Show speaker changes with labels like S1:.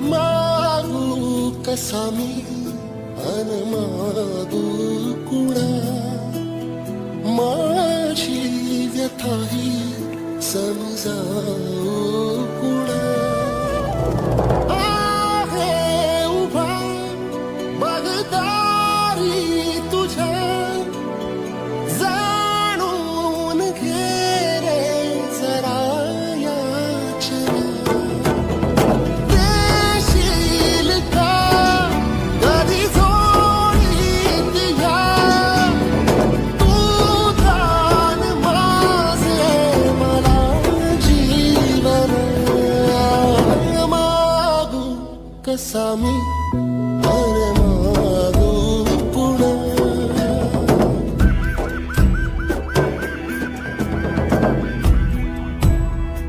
S1: maluca sami anamadu kuna माझी व्यथा ही समजाऊ I saw me.